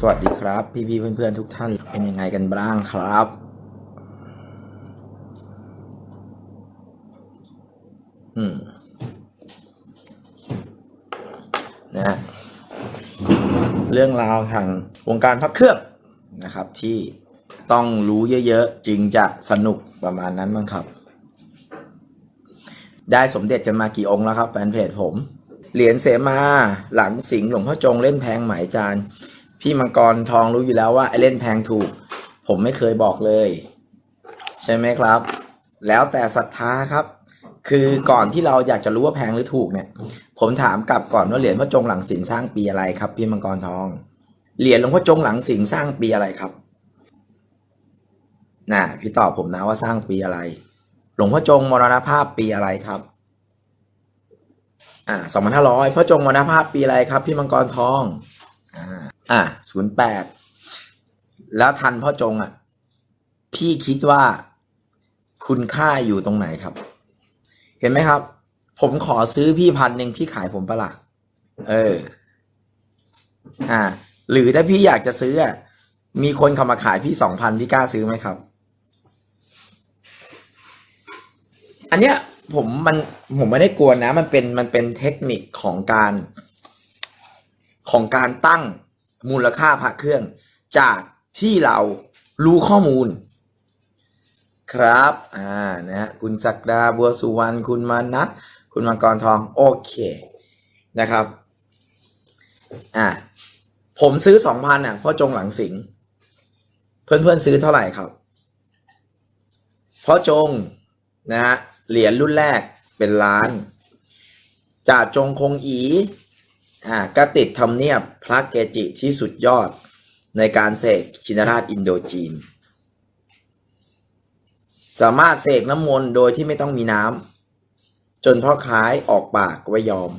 สวัสดีครับ พี่ๆเพื่อนๆทุกท่านเป็นยังไงกันบ้างครับ อืมนะเรื่องราวทางวงการพักเครื่องนะครับ ที่ต้องรู้เยอะๆ จึงจะสนุกประมาณนั้นมั้งครับ ได้สมเด็จกันมากี่องค์แล้วครับ แฟนเพจผม เหรียญเสมาหลังสิงหลวงพ่อจงเล่นแพงหมายจาน พี่มังกรทองรู้อยู่แล้วว่าไอ้เล่นแพงถูก ผมไม่เคยบอกเลย ใช่ไหมครับ แล้วแต่ศรัทธาครับ คือก่อนที่เราอยากจะรู้ว่าแพงหรือถูกเนี่ย ผมถามกลับก่อนว่าเหรียญพระจงหลังสิงห์สร้างปีอะไรครับ พี่มังกรทอง เหรียญหลวงพ่อจงหลังสิงห์สร้างปีอะไรครับน่ะพี่ตอบผมนะว่าสร้างปีอะไร หลวงพ่อจงมรณภาพปีอะไรครับอ่าสองพันห้าร้อยพ่อจงมรณภาพปีอะไรครับ พี่มังกรทองอ่า อ่าศูนย์แปดแล้วทันพ่อจงอะ พี่คิดว่าคุณค่าอยู่ตรงไหนครับ เห็นไหมครับ ผมขอซื้อพี่พันหนึ่งพี่ขายผมปะล่ะเออ อ่า หรือถ้าพี่อยากจะซื้ออะมีคนเข้ามาขายพี่สองพันพี่กล้าซื้อไหมครับ อันเนี้ยผมมันผมไม่ได้กวนนะ มันเป็นมันเป็นเทคนิคของการ ของการตั้ง มูลค่าพระเครื่อง จากที่เรารู้ข้อมูล ครับ อ่า นะฮะ คุณศักดาบัวสุวรรณ คุณมานัทคุณมังกรทอง โอเค นะครับ อ่า ผมซื้อสองพันอะเพ่อจงหลังสิงห์เพื่อนๆซื้อเท่าไหร่ครับเพ่อจง นะฮะ เหรียญรุ่นแรกเป็นล้าน จ่าจงคงอี อ่าก็ติดทำเนียบพระเกจิที่สุดยอดในการเสกชินราชอินโดจีน สามารถเสกน้ำมนต์โดยที่ไม่ต้องมีน้ำจนพ่อคล้ายออกปากก็ไม่ยอม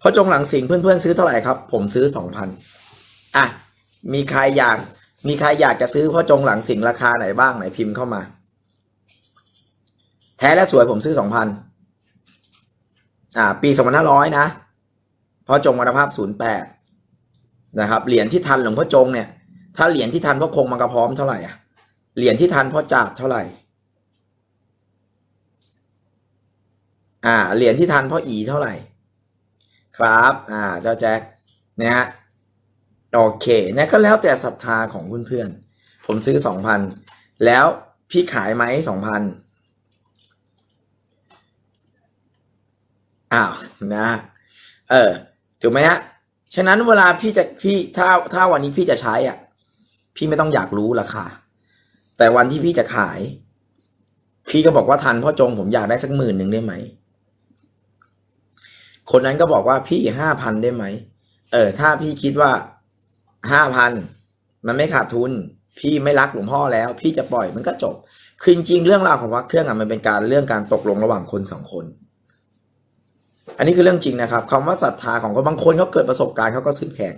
พอจงหลังสิงเพื่อนๆซื้อเท่าไหร่ครับ ผมซื้อสองพันอะมีใครอยากมีใครอยากจะซื้อพ่อจงหลังสิงราคาไหนบ้างไหนพิมพ์เข้ามา แท้และสวยผมซื้อสองพัน อ่าปีสองพันห้าร้อยนะพ่อจงมรณภาพศูนย์แปดนะครับเหรียญที่ทันหลวงพ่อจงเนี่ยถ้าเหรียญที่ทันพ่อคงมังกรพร้อมเท่าไหร่อะเหรียญที่ทันพ่อจาดเท่าไหร่อ่าเหรียญที่ทันพ่ออีเท่าไหร่ ครับอ่าเจ้าแจ็คเนี่ยฮะโอเคเนี่ยก็แล้วแต่ศรัทธาของเพื่อนๆผมซื้อสองพันแล้วพี่ขายไหมสองพัน อ้าวนะ เออถูกไหมฮะฉะนั้นเวลาพี่จะพี่ถ้าถ้าวันนี้พี่จะใช้อะ พี่ไม่ต้องอยากรู้ราคาแต่วันที่พี่จะขาย พี่ก็บอกว่าทันพ่อจงผมอยากได้สักหมื่นหนึ่งได้ไหมคนนั้นก็บอกว่าพี่ห้าพันได้ไหมเออ ถ้าพี่คิดว่าห้าพันมันไม่ขาดทุน พี่ไม่รักหลวงพ่อแล้ว พี่จะปล่อยมันก็จบคือจริงเรื่องราวของวัดเครื่องอะมันเป็นการเรื่องการตกลงระหว่างคนสองคน อันนี้คือเรื่องจริงนะครับคำว่าศรัทธาของคนบางคนเขาเกิดประสบการณ์เขาก็ซื้อแพง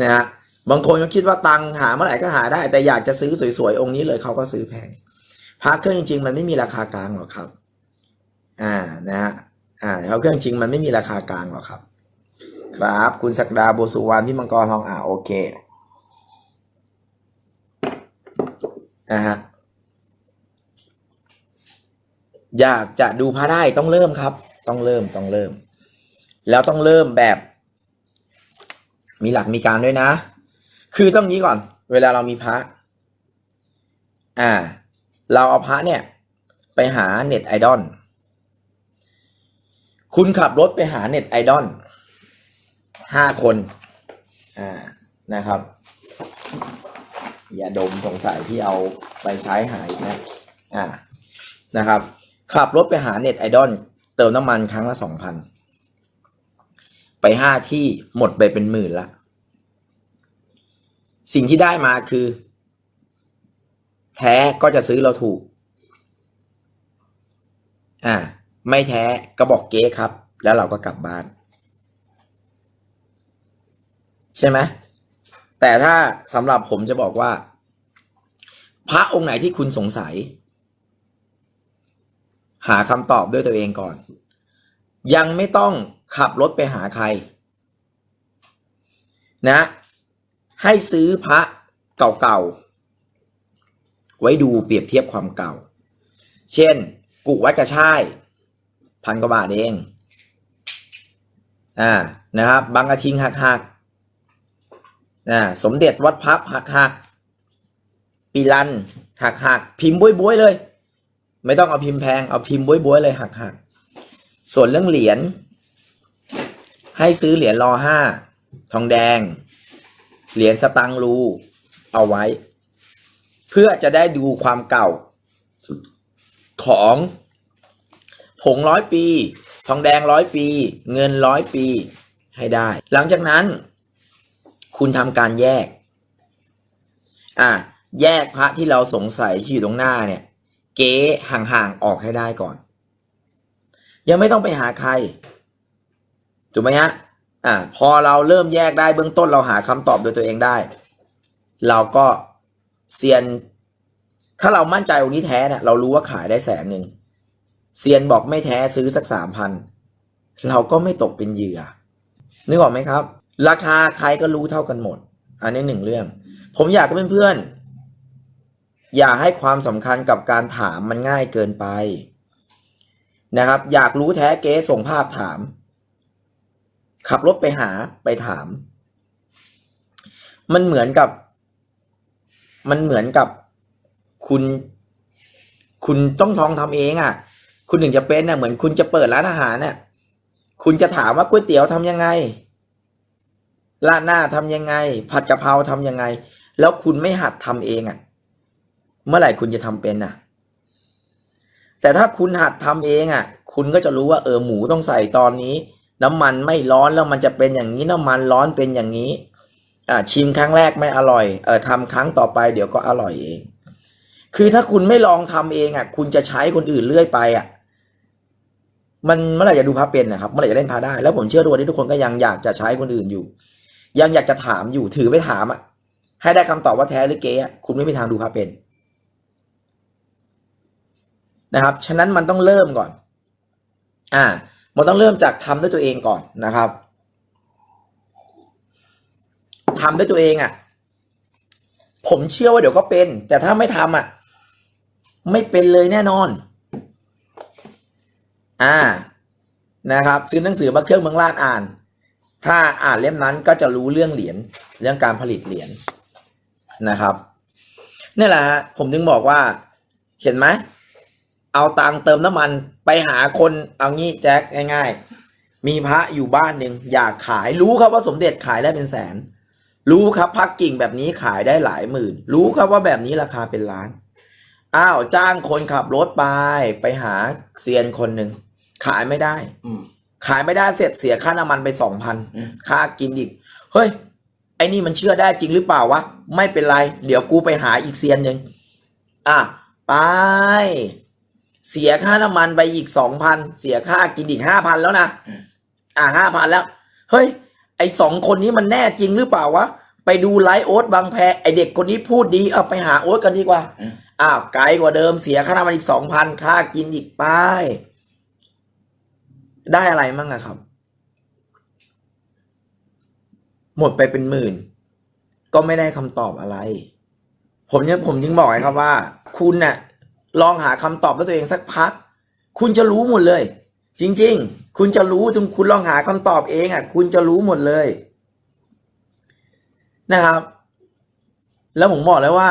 นะฮะบางคนก็คิดว่าตังหาเมื่อไหร่ก็หาได้ แต่อยากจะซื้อสวยๆองค์นี้เลยเขาก็ซื้อแพงพระเครื่องจริงๆ มันไม่มีราคากลางหรอกครับ อ่านะฮะอ่าพระเครื่องจริงมันไม่มีราคากลางหรอกครับ ครับ คุณศักดาบัวสุวรรณพี่มังกรทองอ่าโอเคนะฮะ อยากจะดูพระได้ต้องเริ่มครับ ต้องเริ่มต้องเริ่ม แล้วต้องเริ่มแบบ มีหลักมีการด้วยนะ คือต้องนี้ก่อน เวลาเรามีพระ อ่า เราเอาพระเนี่ย ไปหาเน็ตไอดอลคุณขับรถไปหาเน็ตไอดอลห้าคน อ่านะครับ อย่าดมสงสัยที่เอาไปใช้หายนะ อ่านะครับ ขับรถไปหาเน็ตไอดอลเติมน้ำมันครั้งละสองพันไปห้าที่หมดไปเป็นหมื่นละ สิ่งที่ได้มาคือ แท้ก็จะซื้อเราถูก อ่า ไม่แท้ก็บอกเก๊ครับ แล้วเราก็กลับบ้าน ใช่ไหมแต่ถ้าสำหรับผมจะบอกว่า พระองค์ไหนที่คุณสงสัย หาคำตอบด้วยตัวเองก่อน ยังไม่ต้องขับรถไปหาใคร นะ ให้ซื้อพระเก่าๆ ไว้ดูเปรียบเทียบความเก่า เช่น กุวัดกระช่าย พันกว่าบาทเอง อ่า นะครับ บางกระทิงหักหักๆอ่าสมเด็จวัดพับหักหักๆปีรันหักหักๆพิมพ์บวยๆเลย ไม่ต้องเอาพิมพ์แพงเอาพิมพ์บวยๆเลยหักหักส่วนเรื่องเหรียญให้ซื้อเหรียญรอห้าทองแดง เหรียญสตังรูเอาไว้ เพื่อจะได้ดูความเก่า ของผงร้อยปี ทองแดงร้อยปี เงินร้อยปีให้ได้ หลังจากนั้น คุณทำการแยก อะ แยกพระที่เราสงสัยที่อยู่ตรงหน้าเนี่ย เก๊ห่างๆออกให้ได้ก่อน ยังไม่ต้องไปหาใครถูกไหมฮะอ่าพอเราเริ่มแยกได้เบื้องต้นเราหาคำตอบโดยตัวเองได้ เราก็เซียน ถ้าเรามั่นใจองค์นี้แท้เนี่ยเรารู้ว่าขายได้แสนหนึ่งเซียนบอกไม่แท้ซื้อสักสามพันเราก็ไม่ตกเป็นเหยื่อนึกออกไหมครับ ราคาใครก็รู้เท่ากันหมด อันนี้หนึ่งเรื่อง ผมอยากให้เพื่อนๆ อย่าให้ความสำคัญกับการถามมันง่ายเกินไป นะครับ อยากรู้แท้เก๊ส่งภาพถาม ขับรถไปหาไปถาม มันเหมือนกับ มันเหมือนกับคุณ คุณต้องทองทำเองอะ คุณถึงจะเป็นน่ะเหมือนคุณจะเปิดร้านอาหารน่ะคุณจะถามว่าก๋วยเตี๋ยวทำยังไงราดหน้าทำยังไง ผัดกะเพราทำยังไง แล้วคุณไม่หัดทำเองอะ เมื่อไหร่คุณจะทำเป็นน่ะ แต่ถ้าคุณหัดทำเองอะ คุณก็จะรู้ว่าเออหมูต้องใส่ตอนนี้ น้ำมันไม่ร้อนแล้วมันจะเป็นอย่างนี้น้ำมันร้อนเป็นอย่างนี้ อ่าชิมครั้งแรกไม่อร่อยเออทำครั้งต่อไปเดี๋ยวก็อร่อยเอง คือถ้าคุณไม่ลองทำเองอะ คุณจะใช้คนอื่นเรื่อยไปอะมันเมื่อไหร่จะดูพระเป็นนะครับเมื่อไหร่จะเล่นพระได้ แล้วผมเชื่อว่าที่ทุกคนก็ยังอยากจะใช้คนอื่นอยู่ ยังอยากจะถามอยู่ถือไปถามอะให้ได้คำตอบว่าแท้หรือเก๊อะคุณไม่มีทางดูพระเป็น นะครับ ฉะนั้นมันต้องเริ่มก่อน อ่า มันต้องเริ่มจากทำด้วยตัวเองก่อนนะครับทำด้วยตัวเองอะ่ะ ผมเชื่อว่าเดี๋ยวก็เป็น แต่ถ้าไม่ทำอะ ไม่เป็นเลยแน่นอน อ่า นะครับ ซื้อหนังสือมาเครื่องเมืองลาดอ่าน ถ้าอ่านเล่มนั้นก็จะรู้เรื่องเหรียญ เรื่องการผลิตเหรียญนะครับนี่แหละฮะผมถึงบอกว่า เห็นไหม เอาตังค์เติมน้ำมันไปหาคนเอางี้แจ็คง่ายๆ มีพระอยู่บ้านหนึ่งอยากขายรู้ครับว่าสมเด็จขายได้เป็นแสน รู้ครับพักกิ่งแบบนี้ขายได้หลายหมื่น รู้ครับว่าแบบนี้ราคาเป็นล้านอ้าวจ้างคนขับรถไปไปหาเซียนคนหนึ่งขายไม่ได้อืมขายไม่ได้เสร็จเสียค่าน้ำมันไปสองพันอืมค่ากินอีก เฮ้ย ไอ้นี่มันเชื่อได้จริงหรือเปล่าวะ ไม่เป็นไร เดี๋ยวกูไปหาอีกเซียนหนึ่งอะ ไป เสียค่าน้ำมันไปอีกสองพันเสียค่ากินอีกห้าพันแล้วนะอะห้าพันแล้ว เฮ้ย ไอสองคนนี้มันแน่จริงหรือเปล่าวะ ไปดูไลฟ์โอ๊ตบางแพไอเด็กคนนี้พูดดีเอาไปหาโอ๊ตกันดีกว่าอืมอ้าวไกลกว่าเดิมเสียค่าน้ำมันอีกสองพันค่ากินอีกไปได้อะไรมั่งอะครับ หมดไปเป็นหมื่น ก็ไม่ได้คำตอบอะไร ผมยังผมจึงบอกไงครับว่า คุณน่ะ ลองหาคำตอบด้วยตัวเองสักพัก คุณจะรู้หมดเลย จริง ๆ คุณจะรู้ถึงคุณลองหาคำตอบเองอะ คุณจะรู้หมดเลย นะครับ แล้วผมบอกเลยว่า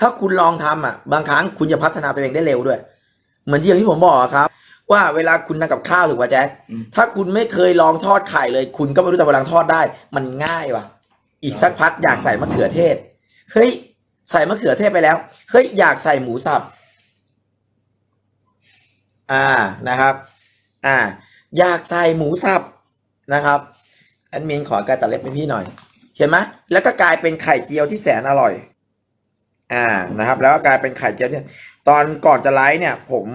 ถ้าคุณลองทำอะ บางครั้งคุณจะพัฒนาตัวเองได้เร็วด้วย เหมือนที่อย่างที่ผมบอกอะครับ ว่าเวลาคุณทำกับข้าวถูกป่ะแจ๊คอืมถ้าคุณไม่เคยลองทอดไข่เลย คุณก็ไม่รู้จะเวลาทอดได้ มันง่ายว่ะ อีกสักพักอยากใส่มะเขือเทศเฮ้ยใส่มะเขือเทศไปแล้วเฮ้ยอยากใส่หมูสับ อ่านะครับอ่าอยากใส่หมูสับนะครับแอดมินขอการตัดเล็บให้พี่หน่อย เห็นไหมแล้วก็กลายเป็นไข่เจียวที่แสนอร่อย อ่านะครับ แล้วก็กลายเป็นไข่เจียวที่ตอนก่อนจะไลฟ์เนี่ย ผม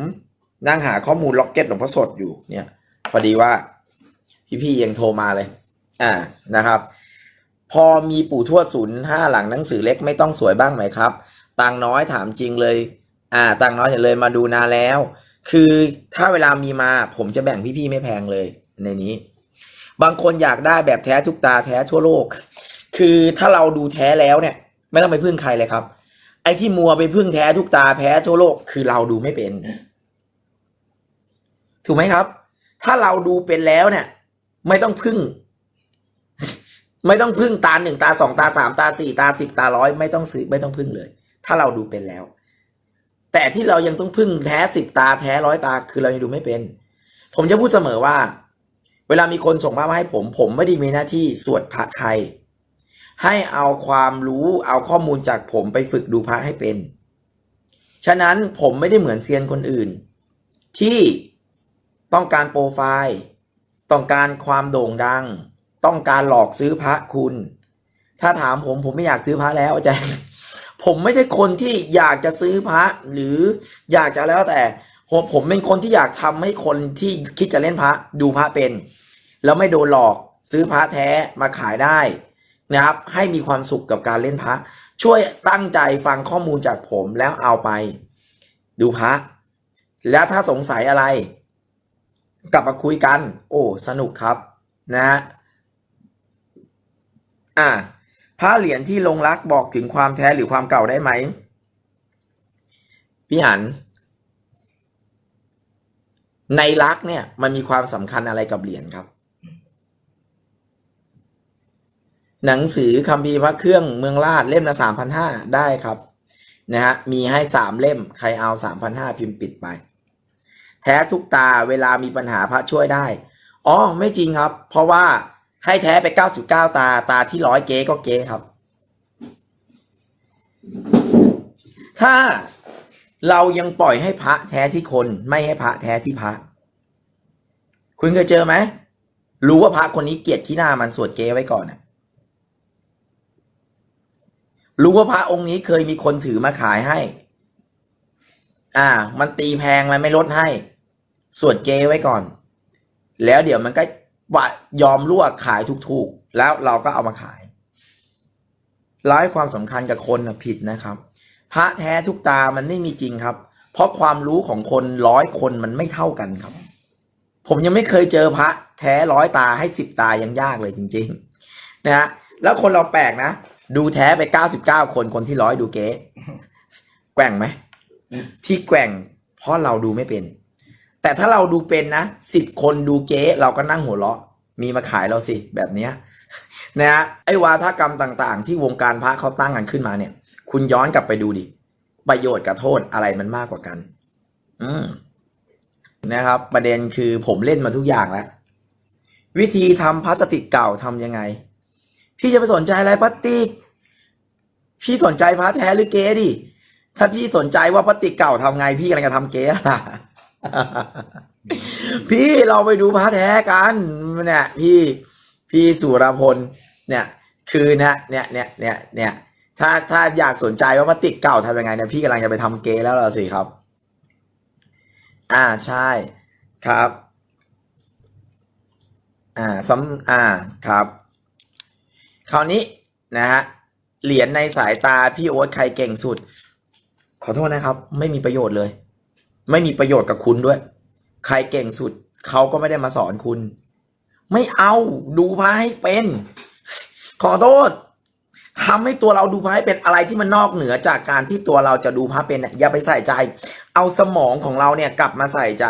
นั่งหาข้อมูลล็อกเก็ตหลวงพ่อสดอยู่เนี่ยพอดีว่าพี่ๆยังโทรมาเลย อ่านะครับ พอมีปู่ทวดศูนย์ห้าหลังหนังสือเล็กไม่ต้องสวยบ้างไหมครับ ตังน้อยถามจริงเลย อ่า ตังน้อยอย่าเลยมาดูนานแล้ว คือถ้าเวลามีมาผมจะแบ่งพี่ๆไม่แพงเลยในนี้ บางคนอยากได้แบบแท้ทุกตาแท้ทั่วโลก คือถ้าเราดูแท้แล้วเนี่ย ไม่ต้องไปพึ่งใครเลยครับ ไอ้ที่มัวไปพึ่งแท้ทุกตาแพ้ทั่วโลก คือเราดูไม่เป็น ถูกไหมครับ ถ้าเราดูเป็นแล้วเนี่ย ไม่ต้องพึ่ง ไม่ต้องพึ่งตาหนึ่งตาสองตาสามตาสี่ตาสิบตาร้อยไม่ต้องซื้อไม่ต้องพึ่งเลย ถ้าเราดูเป็นแล้ว แต่ที่เรายังต้องพึ่งแท้สิบตาแท้ร้อยตา คือเรายังดูไม่เป็น ผมจะพูดเสมอว่า เวลามีคนส่งภาพมาให้ผม ผมไม่ได้มีหน้าที่สวดพระใคร ให้เอาความรู้เอาข้อมูลจากผมไปฝึกดูพระให้เป็น ฉะนั้นผมไม่ได้เหมือนเซียนคนอื่น ที่ต้องการโปรไฟล์ ต้องการความโด่งดัง ต้องการหลอกซื้อพระคุณ ถ้าถามผมผมไม่อยากซื้อพระแล้วอาจารย์ ผมไม่ใช่คนที่อยากจะซื้อพระหรืออยากจะแล้วแต่ผมผมเป็นคนที่อยากทำให้คนที่คิดจะเล่นพระดูพระเป็น แล้วไม่โดนหลอกซื้อพระแท้มาขายได้นะครับ ให้มีความสุขกับการเล่นพระ ช่วยตั้งใจฟังข้อมูลจากผมแล้วเอาไป ดูพระ แล้วถ้าสงสัยอะไร กลับมาคุยกัน โอ้ สนุกครับนะฮะอ่า พระเหรียญที่ลงรักบอกถึงความแท้หรือความเก่าได้ไหม พี่หัน ในรักเนี่ย มันมีความสำคัญอะไรกับเหรียญครับ หนังสือคัมภีพระเครื่องเมืองราชเล่มละสามพันห้าได้ครับนะฮะมีให้สามเล่มใครเอาสามพันห้าพิมพ์ปิดไป แท้ทุกตาเวลามีปัญหาพระช่วยได้อ๋อไม่จริงครับ เพราะว่า ให้แท้ไป99ตา ตาที่ร้อยเก๊ก็เก๊ครับ ถ้าเรายังปล่อยให้พระแท้ที่คนไม่ให้พระแท้ที่พระ คุณเคยเจอไหมรู้ว่าพระคนนี้เกลียดที่หน้ามันสวดเก๊ไว้ก่อนน่ะรู้ว่าพระองค์นี้เคยมีคนถือมาขายให้ อ่า มันตีแพงมันไม่ลดให้ สวดเกไว้ก่อน แล้วเดี๋ยวมันก็ ว่ายอมรั่วขายถูกๆ แล้วเราก็เอามาขายร้ายความสำคัญกับคนนะผิดนะครับ พระแท้ทุกตามันไม่มีจริงครับ เพราะความรู้ของคนร้อยคนมันไม่เท่ากันครับ ผมยังไม่เคยเจอพระแท้ร้อยตาให้สิบตายังยากเลยจริง ๆ นะฮะแล้วคนเราแปลกนะ ดูแท้ไปเก้าสิบเก้าคนคนที่ร้อยดูเก๊แกว่งไหมที่แกว่งเพราะเราดูไม่เป็น แต่ถ้าเราดูเป็นนะสิบคนดูเก๊เราก็นั่งหัวเราะ มีมาขายเราสิแบบเนี้ยนะฮะไอ้วาทกรรมต่างๆ ที่วงการพระเขาตั้งกันขึ้นมาเนี่ย คุณย้อนกลับไปดูดิประโยชน์กับโทษอะไรมันมากกว่ากัน อืมนะครับ ประเด็นคือผมเล่นมาทุกอย่างแล้ววิธีทำพลาสติกเก่าทำยังไง พี่จะไปสนใจอะไรพลาสติก พี่สนใจพระแท้หรือเก๊ดิถ้าพี่สนใจว่าพลาสติกเก่าทำไงพี่กำลังจะทำเก๊ล่ะ พี่เราไปดูพระแท้กันเนี่ยพี่พี่สุรพลเนี่ยคือเนี่ยเนี่ยเนี่ยเนี่ยเนี่ยถ้าถ้าอยากสนใจว่าพลาติกเก่าทำยังไงเนี่ยพี่กำลังจะไปทำเก๊แล้วล่ะสิครับ อ่าใช่ครับ อ่าซ้ำอ่าครับ คราวนี้นะฮะเหรียญในสายตาพี่โอ๊ตใครเก่งสุด ขอโทษนะครับ ไม่มีประโยชน์เลย ไม่มีประโยชน์กับคุณด้วย ใครเก่งสุดเขาก็ไม่ได้มาสอนคุณ ไม่เอาดูพระให้เป็น ขอโทษทำให้ตัวเราดูพระให้เป็นอะไรที่มันนอกเหนือจากการที่ตัวเราจะดูพระเป็นเนี่ยอย่าไปใส่ใจ เอาสมองของเราเนี่ยกลับมาใส่ใจ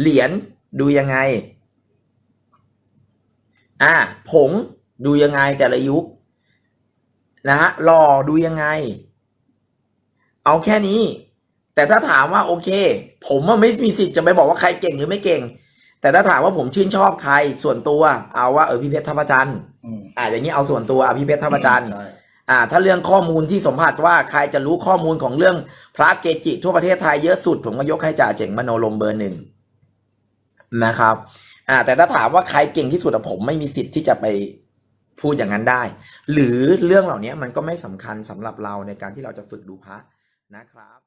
เหรียญดูยังไง อ่าผงดูยังไงแต่ละยุคนะฮะหล่อดูยังไง เอาแค่นี้ แต่ถ้าถามว่าโอเค ผมว่าไม่มีสิทธิ์จะไปบอกว่าใครเก่งหรือไม่เก่ง แต่ถ้าถามว่าผมชื่นชอบใครส่วนตัว เอาว่าเออพี่เพชรทัพจันทร์อืมอ่าอย่างนี้เอาส่วนตัวอะพี่เพชรทัพจันทร์ใช่อ่า ถ้าเรื่องข้อมูลที่สมผัสว่าใครจะรู้ข้อมูลของเรื่องพระเกจิทั่วประเทศไทยเยอะสุด ผมก็ยกให้จ่าเจ๋งมโนลมเบอร์หนึ่งนะครับอ่าแต่ถ้าถามว่าใครเก่งที่สุดอะผมไม่มีสิทธิ์ที่จะไปพูดอย่างนั้นได้ หรือเรื่องเหล่านี้มันก็ไม่สำคัญสำหรับเราในการที่เราจะฝึกดูพระนะครับ